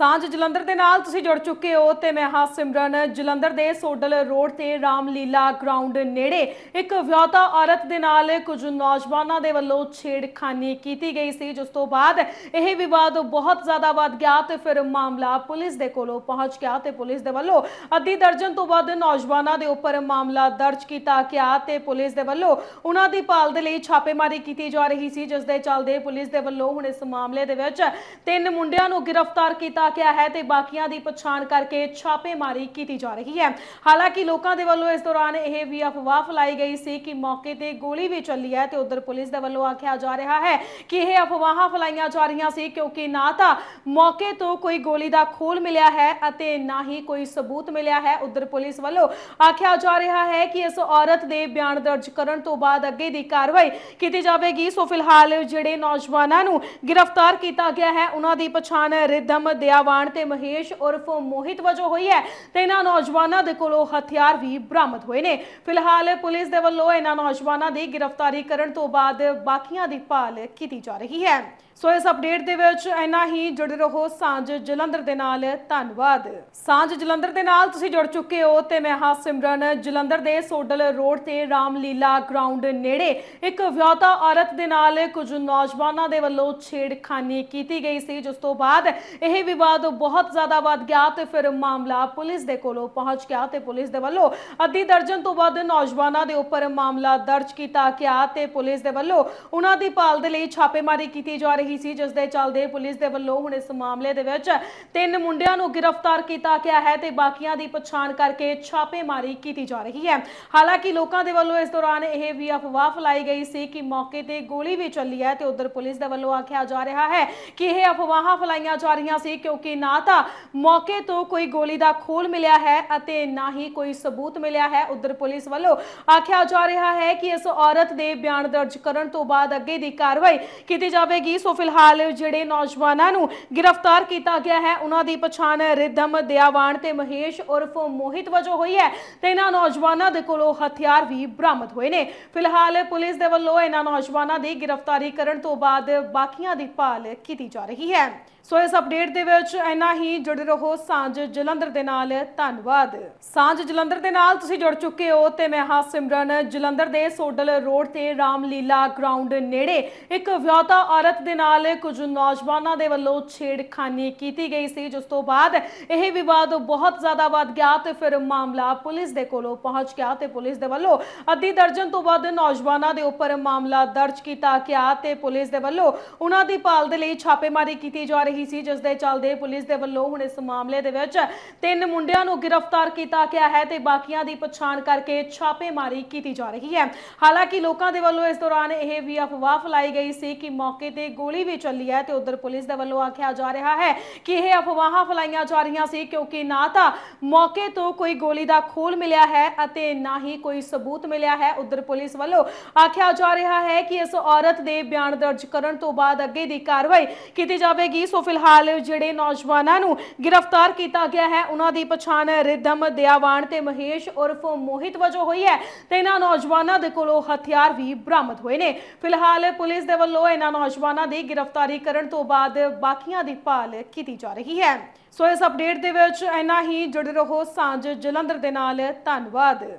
ਸਾਂਝ ਜਲੰਧਰ ਦੇ ਨਾਲ ਤੁਸੀਂ ਜੁੜ ਚੁੱਕੇ ਹੋ ਤੇ ਮੈਂ ਹਾਂ ਸਿਮਰਨ। ਜਲੰਧਰ ਦੇ ਸੋਡਲ ਰੋਡ ਤੇ ਰਾਮਲੀਲਾ ਗਰਾਊਂਡ ਨੇੜੇ ਇੱਕ ਵਿਆਹੁਤਾ ਔਰਤ ਦੇ ਨਾਲ ਕੁਝ ਨੌਜਵਾਨਾਂ ਦੇ ਵੱਲੋਂ ਛੇੜਖਾਨੀ ਕੀਤੀ ਗਈ ਸੀ, ਜਿਸ ਤੋਂ ਬਾਅਦ ਇਹ ਵਿਵਾਦ ਬਹੁਤ ਜ਼ਿਆਦਾ ਵੱਧ ਗਿਆ ਤੇ ਫਿਰ ਮਾਮਲਾ ਪੁਲਿਸ ਦੇ ਕੋਲੋਂ ਪਹੁੰਚ ਗਿਆ ਤੇ ਪੁਲਿਸ ਦੇ ਵੱਲੋਂ ਅੱਧੀ ਦਰਜਨ ਤੋਂ ਵੱਧ ਨੌਜਵਾਨਾਂ ਦੇ ਉੱਪਰ ਮਾਮਲਾ ਦਰਜ ਕੀਤਾ ਗਿਆ ਤੇ ਪੁਲਿਸ ਦੇ ਵੱਲੋਂ ਉਹਨਾਂ ਦੀ ਭਾਲ ਦੇ ਲਈ ਛਾਪੇਮਾਰੀ ਕੀਤੀ ਜਾ ਰਹੀ ਸੀ, ਜਿਸ ਦੇ ਚੱਲਦੇ ਪੁਲਿਸ ਦੇ ਵੱਲੋਂ ਹੁਣ ਇਸ ਮਾਮਲੇ ਦੇ ਵਿੱਚ ਤਿੰਨ ਮੁੰਡਿਆਂ ਨੂੰ ਗ੍ਰਿਫਤਾਰ ਕੀਤਾ ਗਿਆ ਹੈ ਤੇ ਬਾਕੀਆਂ ਦੀ ਪਛਾਣ ਕਰਕੇ ਛਾਪੇਮਾਰੀ ਕੀਤੀ ਜਾ ਰਹੀ ਹੈ। ਹਾਲਾਂਕਿ ਲੋਕਾਂ ਦੇ ਵੱਲੋਂ ਇਸ ਦੌਰਾਨ ਇਹ ਵੀ ਅਫਵਾਹ ਫੈਲਾਈ ਗਈ ਸੀ ਕਿ ਮੌਕੇ ਤੇ ਗੋਲੀ ਵੀ ਚੱਲੀ ਹੈ ਤੇ ਉਧਰ ਪੁਲਿਸ ਦੇ ਵੱਲੋਂ ਆਖਿਆ ਜਾ ਰਿਹਾ ਹੈ ਕਿ ਇਹ ਅਫਵਾਹਾਂ ਫੈਲਾਈਆਂ ਜਾ ਰਹੀਆਂ ਸੀ ਕਿਉਂਕਿ ਨਾ ਤਾਂ ਮੌਕੇ ਤੋਂ ਕੋਈ ਗੋਲੀ ਦਾ ਖੋਲ ਮਿਲਿਆ ਹੈ ਅਤੇ ਨਾ ਹੀ ਕੋਈ ਸਬੂਤ ਮਿਲਿਆ ਹੈ। ਉਧਰ ਪੁਲਿਸ ਵੱਲੋਂ ਆਖਿਆ ਜਾ ਰਿਹਾ ਹੈ ਕਿ ਇਸ ਔਰਤ ਦੇ ਬਿਆਨ ਦਰਜ ਕਰਨ ਤੋਂ ਬਾਅਦ ਅੱਗੇ ਦੀ ਕਾਰਵਾਈ ਕੀਤੀ ਜਾਵੇਗੀ। ਸੋ ਫਿਲਹਾਲ ਜਿਹੜੇ ਨੌਜਵਾਨਾਂ ਨੂੰ ਗ੍ਰਿਫਤਾਰ ਕੀਤਾ ਗਿਆ ਹੈ, ਉਹਨਾਂ ਦੀ ਪਛਾਣ ਰਿਦਮ ਦਿਆਵਾਨ ਤੇ ਮਹੇਸ਼ ਉਰਫ ਮੋਹਿਤ ਵਜੋਂ ਹੋਈ ਹੈ ਤੇ ਇਹਨਾਂ ਨੌਜਵਾਨਾਂ ਦੇ ਕੋਲੋਂ ਹਥਿਆਰ ਵੀ ਬਰਾਮਦ ਹੋਏ ਨੇ। ਫਿਲਹਾਲ ਪੁਲਿਸ ਦੇ ਵੱਲੋਂ ਇਹਨਾਂ ਨੌਜਵਾਨਾਂ ਦੀ ਗ੍ਰਿਫਤਾਰੀ ਕਰਨ ਤੋਂ ਬਾਅਦ ਬਾਕੀਆਂ ਦੀ ਭਾਲ ਕੀਤੀ ਜਾ ਰਹੀ ਹੈ। ਸੋ ਇਸ ਅਪਡੇਟ ਦੇ ਵਿੱਚ ਇੰਨਾ ਹੀ। ਜੁੜੇ ਰਹੋ ਸਾਂਝ ਜਲੰਧਰ ਦੇ ਨਾਲ। ਧੰਨਵਾਦ। ਸਾਂਝ ਜਲੰਧਰ ਦੇ ਨਾਲ ਤੁਸੀਂ ਜੁੜ ਚੁੱਕੇ ਹੋ ਤੇ ਮੈਂ ਹਾਂ ਸਿਮਰਨ। ਜਲੰਧਰ ਦੇ ਸੋਡਲ ਰੋਡ ਤੇ ਰਾਮਲੀਲਾ ਗਰਾਊਂਡ ਨੇੜੇ ਇੱਕ ਵਿਆਹੁਤਾ ਔਰਤ ਦੇ ਨਾਲ ਕੁਝ ਨੌਜਵਾਨਾਂ ਦੇ ਵੱਲੋਂ ਛੇੜਖਾਨੀ ਕੀਤੀ ਗਈ ਸੀ, ਜਿਸ ਤੋਂ ਬਾਅਦ ਇਹ ਵਿਵਾਦ ਬਹੁਤ ਜ਼ਿਆਦਾ ਵੱਧ ਗਿਆ ਤੇ ਫਿਰ ਮਾਮਲਾ ਪੁਲਿਸ ਦੇ ਕੋਲੋਂ ਪਹੁੰਚ ਗਿਆ ਤੇ ਪੁਲਿਸ ਦੇ ਵੱਲੋਂ ਅੱਧੀ ਦਰਜਨ ਤੋਂ ਵੱਧ ਨੌਜਵਾਨਾਂ ਦੇ ਉੱਪਰ ਮਾਮਲਾ ਦਰਜ ਕੀਤਾ ਗਿਆ ਤੇ ਪੁਲਿਸ ਦੇ ਵੱਲੋਂ ਉਹਨਾਂ ਦੀ ਭਾਲ ਦੇ ਲਈ ਛਾਪੇਮਾਰੀ ਕੀਤੀ ਜਾ ਰਹੀ ਸੀ, ਜਿਸ ਦੇ ਚੱਲਦੇ ਪੁਲਿਸ ਦੇ ਵੱਲੋਂ ਹੁਣ ਇਸ ਮਾਮਲੇ ਦੇ ਵਿੱਚ ਤਿੰਨ ਮੁੰਡਿਆਂ ਨੂੰ ਗ੍ਰਿਫਤਾਰ ਕੀਤਾ ਗਿਆ ਹੈ ਤੇ ਬਾਕੀਆਂ ਦੀ ਪਛਾਣ ਕਰਕੇ ਛਾਪੇਮਾਰੀ ਕੀਤੀ ਜਾ ਰਹੀ ਹੈ। ਹਾਲਾਂਕਿ ਲੋਕਾਂ ਦੇ ਵੱਲੋਂ ਇਸ ਦੌਰਾਨ ਇਹ ਵੀ ਅਫਵਾਹ ਫੈਲਾਈ ਗਈ ਸੀ ਕਿ ਮੌਕੇ ਤੇ ਗੋਲੀ ਵੀ ਚੱਲੀ ਹੈ ਤੇ ਉਧਰ ਪੁਲਿਸ ਦੇ ਵੱਲੋਂ ਆਖਿਆ ਜਾ ਰਿਹਾ ਹੈ ਕਿ ਇਹ ਅਫਵਾਹਾਂ ਫੈਲਾਈਆਂ ਜਾ ਰਹੀਆਂ ਸੀ ਕਿਉਂਕਿ ਨਾ ਤਾਂ ਮੌਕੇ ਤੋਂ ਕੋਈ ਗੋਲੀ ਦਾ ਖੋਲ ਮਿਲਿਆ ਹੈ ਅਤੇ ਨਾ ਹੀ ਕੋਈ ਸਬੂਤ ਮਿਲਿਆ ਹੈ। ਉਧਰ ਪੁਲਿਸ ਵੱਲੋਂ ਆਖਿਆ ਜਾ ਰਿਹਾ ਹੈ ਕਿ ਇਸ ਔਰਤ ਦੇ ਬਿਆਨ ਦਰਜ ਕਰਨ ਤੋਂ ਬਾਅਦ ਅੱਗੇ ਦੀ ਕਾਰਵਾਈ ਕੀਤੀ ਜਾਵੇਗੀ। ਸੋ ਫਿਲਹਾਲ ਜਿਹੜੇ ਨੌਜਵਾਨਾਂ ਨੂੰ ਗ੍ਰਿਫਤਾਰ ਕੀਤਾ ਗਿਆ ਹੈ, ਉਹਨਾਂ ਦੀ ਪਛਾਣ ਰਿਦਮ, ਦਿਆਵਾਨ ਤੇ ਮਹੇਸ਼ ਉਰਫ ਮੋਹਿਤ ਵਜੋਂ ਹੋਈ ਹੈ ਤੇ ਇਹਨਾਂ ਨੌਜਵਾਨਾਂ ਦੇ ਕੋਲੋਂ ਹਥਿਆਰ ਵੀ ਬਰਾਮਦ ਹੋਏ ਨੇ। ਫਿਲਹਾਲ ਪੁਲਿਸ ਦੇ ਵੱਲੋਂ ਇਹਨਾਂ ਨੌਜਵਾਨਾਂ ਦੀ ਗ੍ਰਿਫਤਾਰੀ ਕਰਨ ਤੋਂ ਬਾਅਦ ਬਾਕੀਆਂ ਦੀ ਭਾਲ ਕੀਤੀ ਜਾ ਰਹੀ ਹੈ। ਸੋ ਇਸ ਅਪਡੇਟ ਦੇ ਵਿੱਚ ਇੰਨਾ ਹੀ। ਜੁੜੇ ਰਹੋ ਸਾਂਝ ਜਲੰਧਰ ਦੇ ਨਾਲ। ਧੰਨਵਾਦ। ਸਾਂਝ ਜਲੰਧਰ ਦੇ ਨਾਲ ਤੁਸੀਂ ਜੁੜ ਚੁੱਕੇ ਹੋ ਤੇ ਮੈਂ ਹਾਂ ਸਿਮਰਨ। ਜਲੰਧਰ ਦੇ ਸੋਡਲ ਰੋਡ ਤੇ ਰਾਮਲੀਲਾ ਗਰਾਊਂਡ ਨੇੜੇ ਇੱਕ ਵਿਆਹੁਤਾ ਔਰਤ ਦੇ ਨਾਲ ਕੁਝ ਨੌਜਵਾਨਾਂ ਦੇ ਵੱਲੋਂ ਛੇੜਖਾਨੀ ਕੀਤੀ ਗਈ ਸੀ, ਜਿਸ ਤੋਂ ਬਾਅਦ ਇਹ ਵਿਵਾਦ ਬਹੁਤ ਜ਼ਿਆਦਾ ਵੱਧ ਗਿਆ ਤੇ ਫਿਰ ਮਾਮਲਾ ਪੁਲਿਸ ਦੇ ਕੋਲੋਂ ਪਹੁੰਚ ਗਿਆ ਤੇ ਪੁਲਿਸ ਦੇ ਵੱਲੋਂ ਅੱਧੀ ਦਰਜਨ ਤੋਂ ਵੱਧ ਨੌਜਵਾਨਾਂ ਦੇ ਉੱਪਰ ਮਾਮਲਾ ਦਰਜ ਕੀਤਾ ਗਿਆ ਤੇ ਪੁਲਿਸ ਦੇ ਵੱਲੋਂ ਉਹਨਾਂ ਦੀ ਭਾਲ ਦੇ ਲਈ ਛਾਪੇਮਾਰੀ ਕੀਤੀ ਜਾ ਰਹੀ ਸੀ, ਜਿਸ ਦੇ ਚੱਲਦੇ ਪੁਲਿਸ ਦੇ ਵੱਲੋਂ ਹੁਣ ਇਸ ਮਾਮਲੇ ਦੇ ਵਿੱਚ ਤਿੰਨ ਮੁੰਡਿਆਂ ਨੂੰ ਗ੍ਰਿਫਤਾਰ ਕੀਤਾ ਗਿਆ ਹੈ ਤੇ ਬਾਕੀਆਂ ਦੀ ਪਛਾਣ ਕਰਕੇ ਛਾਪੇਮਾਰੀ ਕੀਤੀ ਜਾ ਰਹੀ ਹੈ। ਹਾਲਾਂਕਿ ਲੋਕਾਂ ਦੇ ਵੱਲੋਂ ਇਸ ਦੌਰਾਨ ਇਹ ਵੀ ਅਫਵਾਹ ਫੈਲਾਈ ਗਈ ਸੀ ਕਿ ਮੌਕੇ ਤੇ ਗੋਲੀ ਵੀ ਚੱਲੀ ਹੈ ਤੇ ਉਧਰ ਪੁਲਿਸ ਦੇ ਵੱਲੋਂ ਆਖਿਆ ਜਾ ਰਿਹਾ ਹੈ ਕਿ ਇਹ ਅਫਵਾਹਾਂ ਫੈਲਾਈਆਂ ਜਾ ਰਹੀਆਂ ਸੀ ਕਿਉਂਕਿ ਨਾ ਤਾਂ ਮੌਕੇ ਤੋਂ ਕੋਈ ਗੋਲੀ ਦਾ ਖੋਲ ਮਿਲਿਆ ਹੈ ਅਤੇ ਨਾ ਹੀ ਕੋਈ ਸਬੂਤ ਮਿਲਿਆ ਹੈ। ਉਧਰ ਪੁਲਿਸ ਵੱਲੋਂ ਆਖਿਆ ਜਾ ਰਿਹਾ ਹੈ ਕਿ ਇਸ ਔਰਤ ਦੇ ਬਿਆਨ ਦਰਜ ਕਰਨ ਤੋਂ ਬਾਅਦ ਅੱਗੇ ਦੀ ਕਾਰਵਾਈ ਕੀਤੀ ਜਾਵੇਗੀ। ਸੋ ਫਿਲਹਾਲ ਜਿਹੜੇ ਨੌਜਵਾਨਾਂ ਨੂੰ ਗ੍ਰਿਫਤਾਰ ਕੀਤਾ ਗਿਆ ਹੈ, ਉਹਨਾਂ ਦੀ ਪਛਾਣ ਰਿਦਮ ਦਿਆਵਾਨ ਤੇ ਮਹੇਸ਼ ਉਰਫ ਮੋਹਿਤ ਵਜੋਂ ਹੋਈ ਹੈ ਤੇ ਇਹਨਾਂ ਨੌਜਵਾਨਾਂ ਦੇ ਕੋਲੋਂ ਹਥਿਆਰ ਵੀ ਬਰਾਮਦ ਹੋਏ ਨੇ। ਫਿਲਹਾਲ ਪੁਲਿਸ ਦੇ ਵੱਲੋਂ ਇਹਨਾਂ ਨੌਜਵਾਨਾਂ ਦੀ ਗ੍ਰਿਫਤਾਰੀ ਕਰਨ ਤੋਂ ਬਾਅਦ ਬਾਕੀਆਂ ਦੀ ਭਾਲ ਕੀਤੀ ਜਾ ਰਹੀ ਹੈ। ਸੋ ਇਸ ਅਪਡੇਟ ਦੇ ਵਿੱਚ ਇੰਨਾ ਹੀ। ਜੁੜੇ ਰਹੋ ਸਾਂਝ ਜਲੰਧਰ ਦੇ ਨਾਲ। ਧੰਨਵਾਦ।